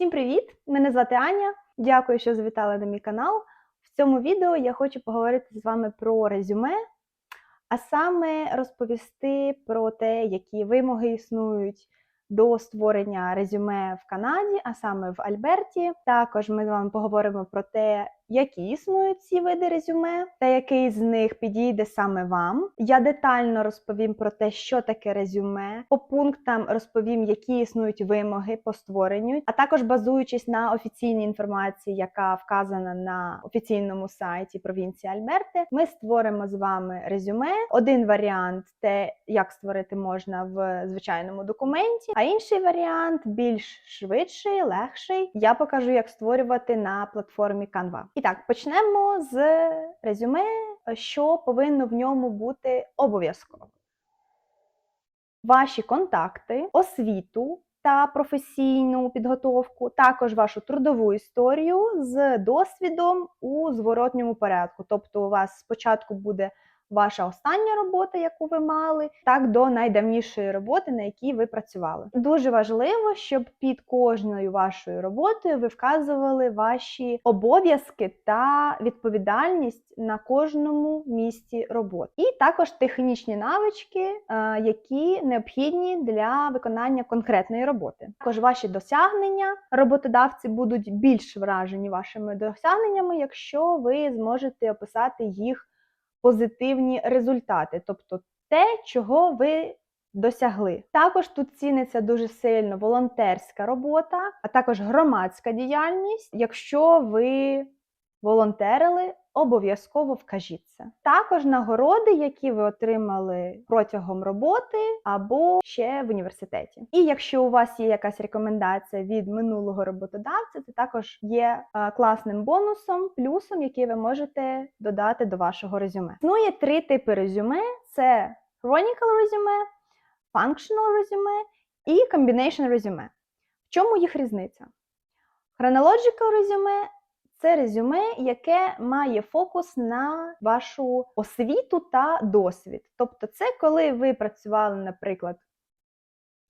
Всім привіт! Мене звати Аня. Дякую, що завітали на мій канал. В цьому відео я хочу поговорити з вами про резюме, а саме розповісти про те, які вимоги існують до створення резюме в Канаді, а саме в Альберті. Також ми з вами поговоримо про те, які існують ці види резюме, та який з них підійде саме вам. Я детально розповім про те, що таке резюме. По пунктам розповім, які існують вимоги по створенню, а також базуючись на офіційній інформації, яка вказана на офіційному сайті провінції Альберти, ми створимо з вами резюме. Один варіант те, як створити можна в звичайному документі, а інший варіант більш швидший, легший. Я покажу, як створювати на платформі Canva. І так, почнемо з резюме, що повинно в ньому бути обов'язково. Ваші контакти, освіту та професійну підготовку, також вашу трудову історію з досвідом у зворотньому порядку. Тобто, у вас спочатку буде ваша остання робота, яку ви мали, так до найдавнішої роботи, на якій ви працювали. Дуже важливо, щоб під кожною вашою роботою ви вказували ваші обов'язки та відповідальність на кожному місці роботи, і також технічні навички, е, які необхідні для виконання конкретної роботи. Також ваші досягнення роботодавці будуть більш вражені вашими досягненнями, якщо ви зможете описати їх позитивні результати, тобто те, чого ви досягли. Також тут ціниться дуже сильно волонтерська робота, а також громадська діяльність. Якщо ви волонтерили, обов'язково вкажіть це. Також нагороди, які ви отримали протягом роботи або ще в університеті. І якщо у вас є якась рекомендація від минулого роботодавця, це також є е, класним бонусом, плюсом, який ви можете додати до вашого резюме. Існує три типи резюме: це chronicle резюме, functional резюме і combination резюме. В чому їх різниця? Chronological резюме це резюме, яке має фокус на вашу освіту та досвід. Тобто, це коли ви працювали, наприклад,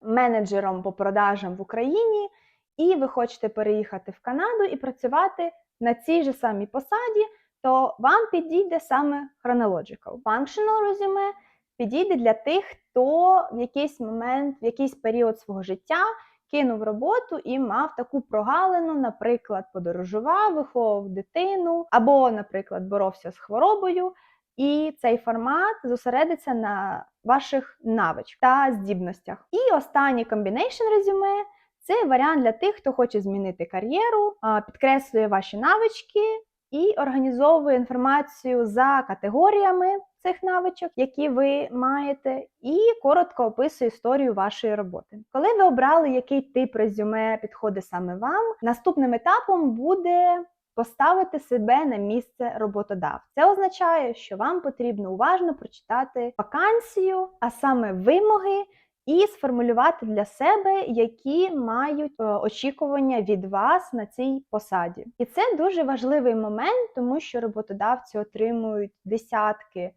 менеджером по продажам в Україні, і ви хочете переїхати в Канаду і працювати на цій же самій посаді, то вам підійде саме Chronological. Functional резюме підійде для тих, хто в якийсь момент, в якийсь період свого життя кинув роботу і мав таку прогалину, наприклад, подорожував, виховував дитину, або, наприклад, боровся з хворобою. І цей формат зосередиться на ваших навичках та здібностях. І останній combination резюме це варіант для тих, хто хоче змінити кар'єру, підкреслює ваші навички і організовує інформацію за категоріями цих навичок, які ви маєте, і коротко описує історію вашої роботи. Коли ви обрали, який тип резюме підходить саме вам, наступним етапом буде поставити себе на місце роботодавця. Це означає, що вам потрібно уважно прочитати вакансію, а саме вимоги. І сформулювати для себе, які мають е, очікування від вас на цій посаді. І це дуже важливий момент, тому що роботодавці отримують десятки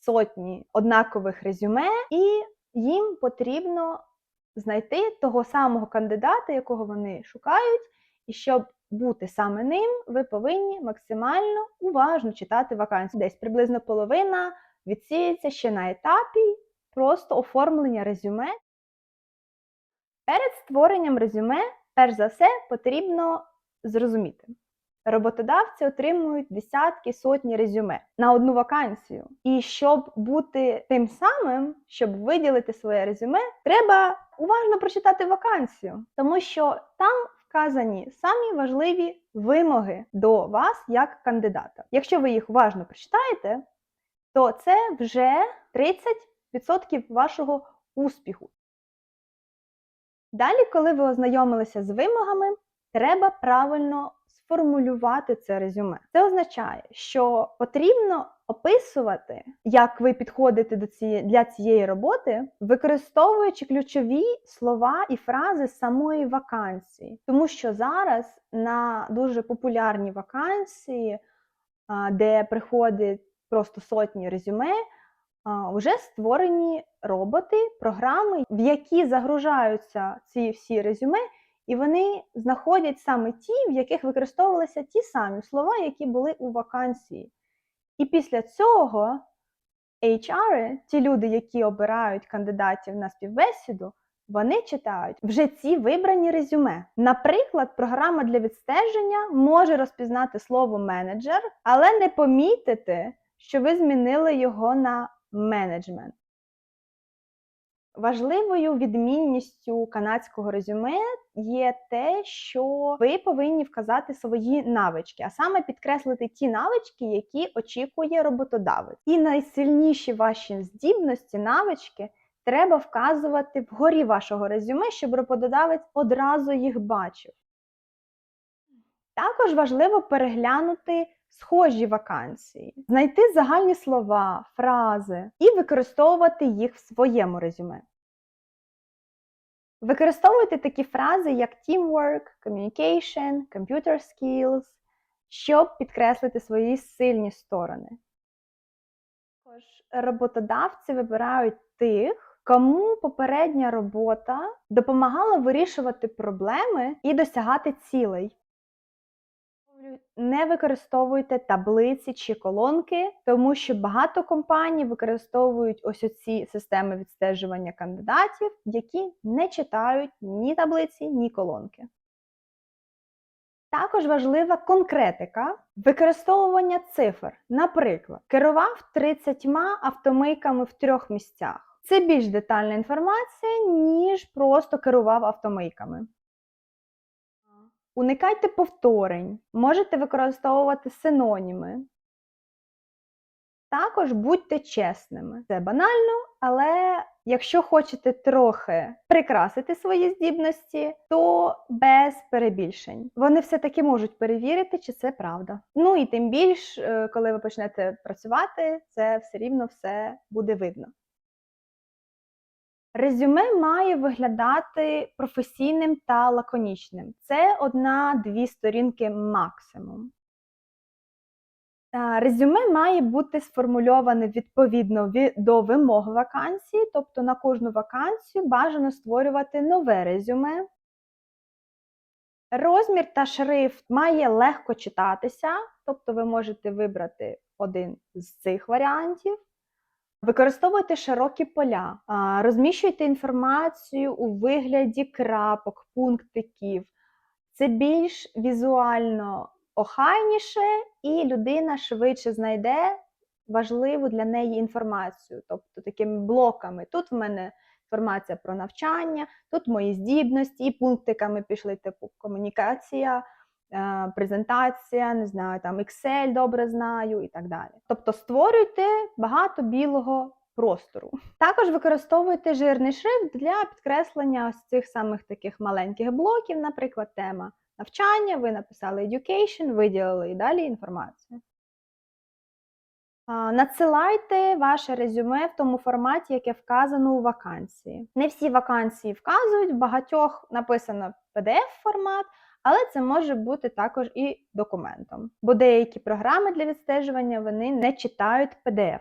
сотні однакових резюме, і їм потрібно знайти того самого кандидата, якого вони шукають, і щоб бути саме ним, ви повинні максимально уважно читати вакансію. Десь приблизно половина відсіється ще на етапі просто оформлення резюме. Перед створенням резюме, перш за все, потрібно зрозуміти. Роботодавці отримують десятки сотні резюме на одну вакансію. І щоб бути тим самим, щоб виділити своє резюме, треба уважно прочитати вакансію, тому що там вказані самі важливі вимоги до вас як кандидата. Якщо ви їх уважно прочитаєте, то це вже 30% вашого успіху. Далі, коли ви ознайомилися з вимогами, треба правильно сформулювати це резюме. Це означає, що потрібно описувати, як ви підходите до цієї для цієї роботи, використовуючи ключові слова і фрази самої вакансії. Тому що зараз на дуже популярні вакансії, де приходить просто сотні резюме, вже створені роботи, програми, в які загружаються ці всі резюме і вони знаходять саме ті, в яких використовувалися ті самі слова, які були у вакансії. І після цього HR, ті люди, які обирають кандидатів на співбесіду, вони читають вже ці вибрані резюме. Наприклад, програма для відстеження може розпізнати слово менеджер, але не помітити, що ви змінили його на менеджмент. Важливою відмінністю канадського резюме є те, що ви повинні вказати свої навички, а саме підкреслити ті навички, які очікує роботодавець. І найсильніші ваші здібності, навички треба вказувати вгорі вашого резюме, щоб роботодавець одразу їх бачив. Також важливо переглянути схожі вакансії, знайти загальні слова, фрази і використовувати їх в своєму резюме. Використовуйте такі фрази, як teamwork, communication, computer skills, щоб підкреслити свої сильні сторони. Також роботодавці вибирають тих, кому попередня робота допомагала вирішувати проблеми і досягати цілей. Не використовуйте таблиці чи колонки, тому що багато компаній використовують ось оці системи відстежування кандидатів, які не читають ні таблиці, ні колонки. Також важлива конкретика використовування цифр. Наприклад, керував 30 автомийками в трьох місцях. Це більш детальна інформація, ніж просто керував автомийками. Уникайте повторень, можете використовувати синоніми. Також будьте чесними. Це банально, але якщо хочете трохи прикрасити свої здібності, то без перебільшень. Вони все-таки можуть перевірити, чи це правда. Ну і тим більш, е, коли ви почнете працювати, це все рівно все буде видно. Резюме має виглядати професійним та лаконічним. Це одна-дві сторінки максимум. Е, Резюме має бути сформульоване відповідно до вимог вакансії, тобто на кожну вакансію бажано створювати нове резюме. Розмір та шрифт має легко читатися, тобто ви можете вибрати один з цих варіантів. Використовуйте широкі поля, розміщуйте інформацію у вигляді крапок, пунктиків. Це більш візуально охайніше, і людина швидше знайде важливу для неї інформацію, тобто такими блоками. Тут в мене інформація про навчання, тут мої здібності, і пунктиками пішли, типу комунікація, презентація, не знаю, там Excel добре знаю і так далі. Тобто створюйте багато білого простору. Також використовуйте жирний шрифт для підкреслення ось цих самих таких маленьких блоків, наприклад, тема навчання, ви написали education, виділили і далі інформацію. Надсилайте ваше резюме в тому форматі, яке вказано у вакансії. Не всі вакансії вказують, в багатьох написано PDF-формат, але це може бути також і документом. Бо деякі програми для відстежування вони не читають PDF.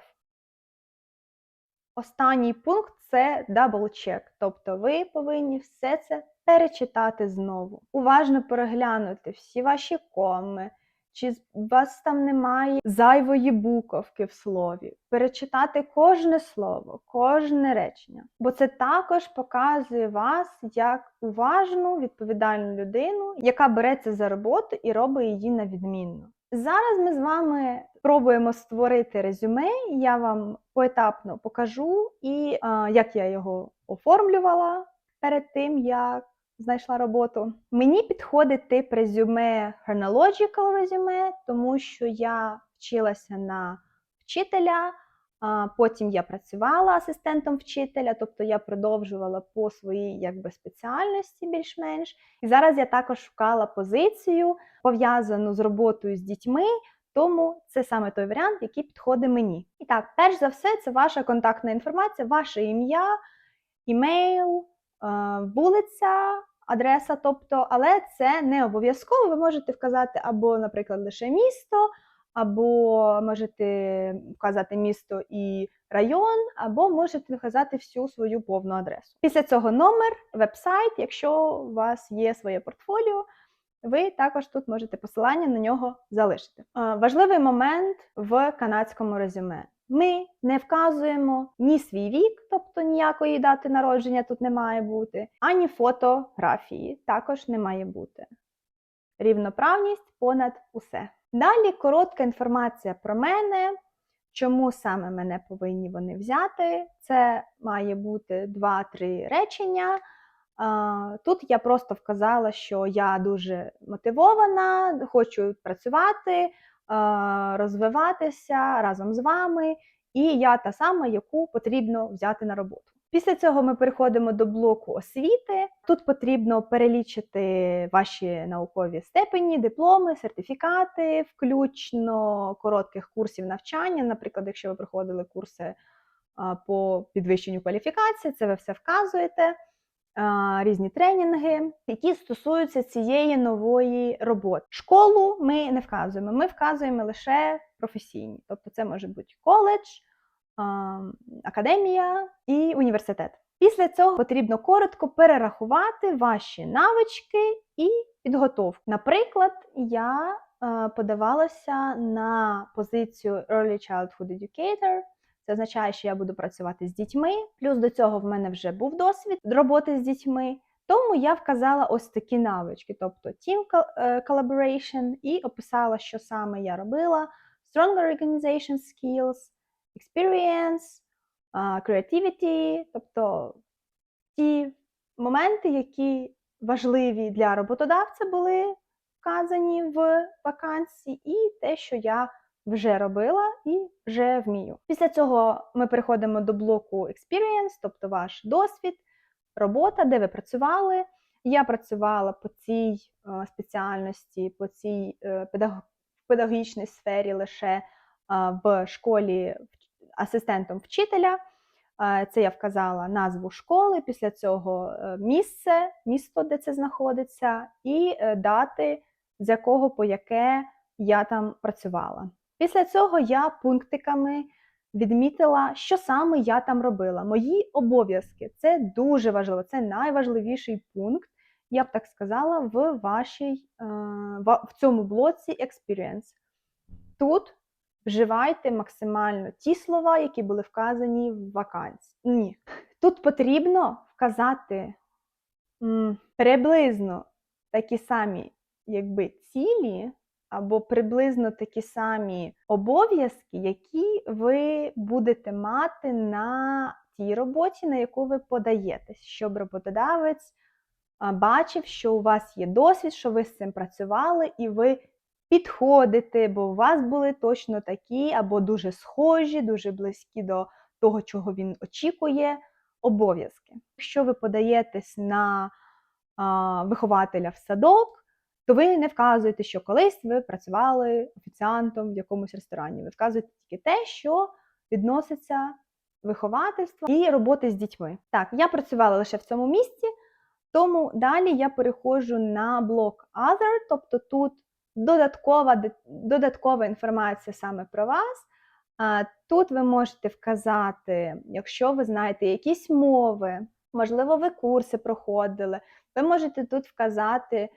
Останній пункт це check, тобто ви повинні все це перечитати знову. Уважно переглянути всі ваші коми, чи у вас там немає зайвої буковки в слові. Перечитати кожне слово, кожне речення. Бо це також показує вас як уважну, відповідальну людину, яка береться за роботу і робить її на відмінно. Зараз ми з вами спробуємо створити резюме. Я вам поетапно покажу, і а, як я його оформлювала перед тим, як знайшла роботу. Мені підходить тип резюме chronological резюме, тому що я вчилася на вчителя. Потім я працювала асистентом вчителя, тобто я продовжувала по своїй якби спеціальності більш-менш. І зараз я також шукала позицію пов'язану з роботою з дітьми, тому це саме той варіант, який підходить мені. І так, перш за все, це ваша контактна інформація, ваше ім'я, імейл, вулиця, адреса, тобто, але це не обов'язково. Ви можете вказати або, наприклад, лише місто, або можете вказати місто і район, або можете вказати всю свою повну адресу. Після цього номер, веб-сайт, якщо у вас є своє портфоліо, ви також тут можете посилання на нього залишити. Важливий момент в канадському резюме. Ми не вказуємо ні свій вік, тобто ніякої дати народження тут не має бути, ані фотографії також не має бути. Рівноправність понад усе. Далі коротка інформація про мене, чому саме мене повинні вони взяти. Це має бути 2-3 речення. Тут я просто вказала, що я дуже мотивована, хочу працювати, розвиватися разом з вами, і я та сама, яку потрібно взяти на роботу. Після цього ми переходимо до блоку освіти. Тут потрібно перелічити ваші наукові степені, дипломи, сертифікати, включно коротких курсів навчання. Наприклад, якщо ви проходили курси по підвищенню кваліфікації, це ви все вказуєте. Різні тренінги, які стосуються цієї нової роботи. Школу ми не вказуємо, ми вказуємо лише професійні, тобто це може бути коледж, академія і університет. Після цього потрібно коротко перерахувати ваші навички і підготовку. Наприклад, я е, подавалася на позицію Early Childhood Educator. Це означає, що я буду працювати з дітьми. Плюс до цього в мене вже був досвід роботи з дітьми. Тому я вказала ось такі навички, тобто team collaboration, і описала, що саме я робила: stronger organization skills, experience, creativity, тобто ті моменти, які важливі для роботодавця були вказані в вакансії, і те, що я вже робила і вже вмію. Після цього ми переходимо до блоку experience, тобто ваш досвід, робота, де ви працювали. Я працювала по цій е, спеціальності, по цій е, педагогічній сфері лише е, в школі асистентом вчителя. Це я вказала назву школи, після цього місце, місто, де це знаходиться, і дати, з якого по яке я там працювала. Після цього я пунктиками відмітила, що саме я там робила. Мої обов'язки це дуже важливо, це найважливіший пункт, я б так сказала, в вашій в цьому блоці Experience. Тут вживайте максимально ті слова, які були вказані в вакансії. Ні. Тут потрібно вказати приблизно такі самі якби, цілі, або приблизно такі самі обов'язки, які ви будете мати на тій роботі, на яку ви подаєтесь, щоб роботодавець бачив, що у вас є досвід, що ви з цим працювали, і ви підходите, бо у вас були точно такі, або дуже схожі, дуже близькі до того, чого він очікує, обов'язки. Якщо ви подаєтесь на вихователя в садок, то ви не вказуєте, що колись ви працювали офіціантом в якомусь ресторані. Ви вказуєте тільки те, що відноситься виховательства і роботи з дітьми. Так, я працювала лише в цьому місці, тому далі я переходжу на блок Other, тобто тут додаткова додаткова інформація саме про вас. Тут ви можете вказати, якщо ви знаєте якісь мови, можливо, ви курси проходили. Ви можете тут вказати,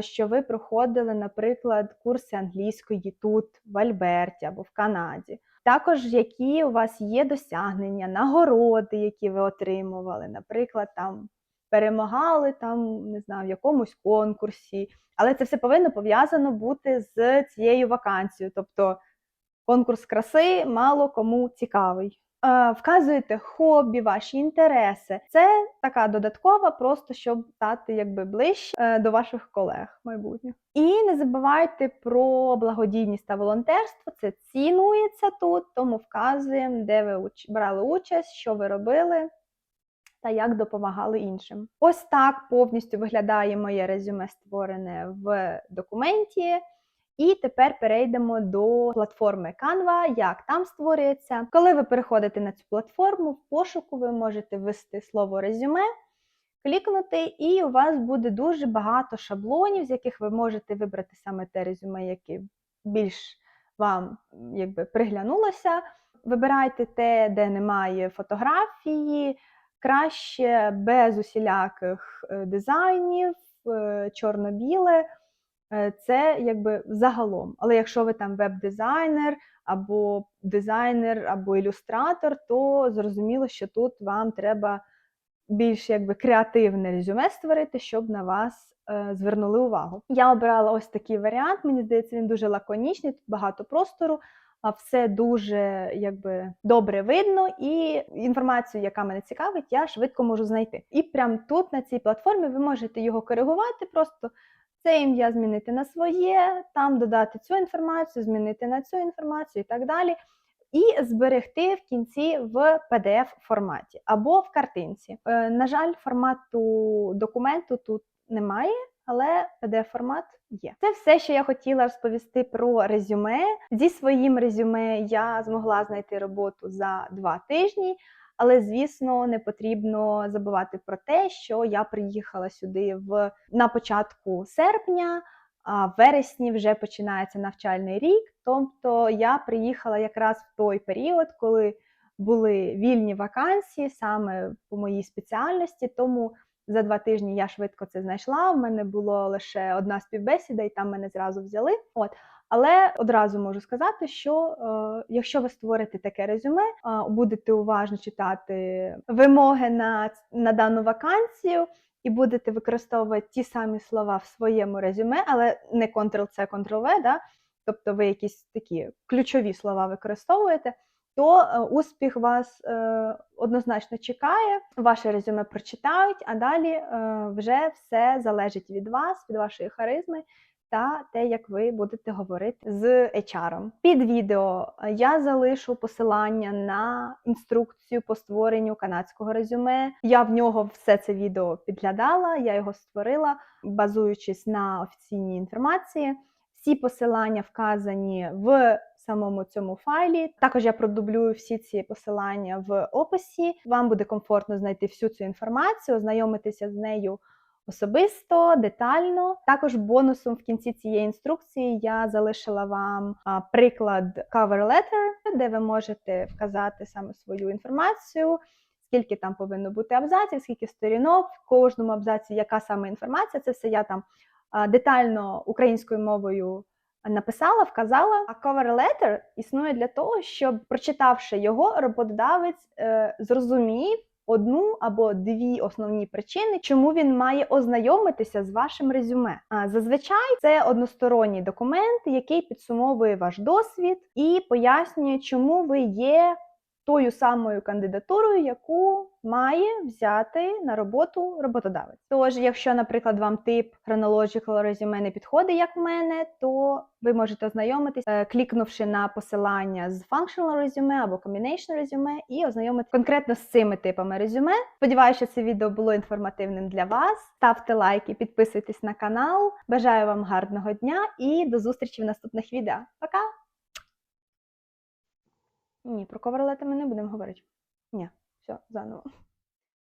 що ви проходили, наприклад, курси англійської тут, в Альберті або в Канаді. Також які у вас є досягнення, нагороди, які ви отримували, наприклад, там перемагали там, не знаю, в якомусь конкурсі. Але це все повинно пов'язано бути з цією вакансією. Тобто конкурс краси мало кому цікавий. Е, вказуєте хобі, ваші інтереси. Це така додаткова, просто щоб стати якби ближче е, до ваших колег майбутніх. І не забувайте про благодійність та волонтерство. Це цінується тут, тому вказуємо, де ви брали участь, що ви робили та як допомагали іншим. Ось так повністю виглядає моє резюме, створене в документі. І тепер перейдемо до платформи Canva, як там створюється. Коли ви переходите на цю платформу, в пошуку ви можете ввести слово резюме, клікнути, і у вас буде дуже багато шаблонів, з яких ви можете вибрати саме те резюме, яке більш вам якби приглянулося. Вибирайте те, де немає фотографії, краще без усіляких е, дизайнів, е, чорно-біле. Е, Це якби загалом. Але якщо ви там веб-дизайнер або дизайнер, або ілюстратор, то зрозуміло, що тут вам треба більш якби креативне резюме створити, щоб на вас е, звернули увагу. Я обирала ось такий варіант. Мені здається, він дуже лаконічний, тут багато простору, а все дуже якби добре видно, і інформацію, яка мене цікавить, я швидко можу знайти. І прямо тут, на цій платформі, ви можете його коригувати, просто це ім'я змінити на своє, там додати цю інформацію, змінити на цю інформацію і так далі. І зберегти в кінці в pdf форматі або в картинці. Е, на жаль, формату документу тут немає, але pdf формат є. Це все, що я хотіла розповісти про резюме. Зі своїм резюме я змогла знайти роботу за два тижні. Але звісно, не потрібно забувати про те, що я приїхала сюди в на початку серпня, а в вересні вже починається навчальний рік. Тобто я приїхала якраз в той період, коли були вільні вакансії саме по моїй спеціальності. Тому за два тижні я швидко це знайшла. У мене було лише одна співбесіда, і там мене зразу взяли. От. Але одразу можу сказати, що е, якщо ви створите таке резюме, е, будете уважно читати вимоги на, на дану вакансію і будете використовувати ті самі слова в своєму резюме, але не Ctrl-C, Ctrl-V, да? тобто ви якісь такі ключові слова використовуєте, то е, успіх вас е, однозначно чекає, ваше резюме прочитають, а далі е, вже все залежить від вас, від вашої харизми та те, як ви будете говорити з HR. Під відео я залишу посилання на інструкцію по створенню канадського резюме. Я в нього все це відео підглядала, я його створила, базуючись на офіційній інформації. Всі посилання вказані в самому цьому файлі. Також я продублюю всі ці посилання в описі. Вам буде комфортно знайти всю цю інформацію, ознайомитися з нею особисто, детально. Також бонусом в кінці цієї інструкції я залишила вам приклад cover letter, де ви можете вказати саме свою інформацію. Скільки там повинно бути абзаців, скільки сторінок, в кожному абзаці, яка саме інформація, це все я там детально українською мовою написала, вказала. А cover letter існує для того, щоб, прочитавши його, роботодавець е, зрозумів одну або дві основні причини, чому він має ознайомитися з вашим резюме. А зазвичай це односторонній документ, який підсумовує ваш досвід і пояснює, чому ви є тою самою кандидатурою, яку має взяти на роботу роботодавець. Тож, якщо, наприклад, вам тип Chronological Resume не підходить, як в мене, то ви можете ознайомитись, е, клікнувши на посилання з Functional Resume або Combination Resume і ознайомитись конкретно з цими типами резюме. Сподіваюся, що це відео було інформативним для вас. Ставте лайки, підписуйтесь на канал. Бажаю вам гарного дня і до зустрічі в наступних відео. Пока! Ні, про коверлети ми не будемо говорити. Ні, все, заново.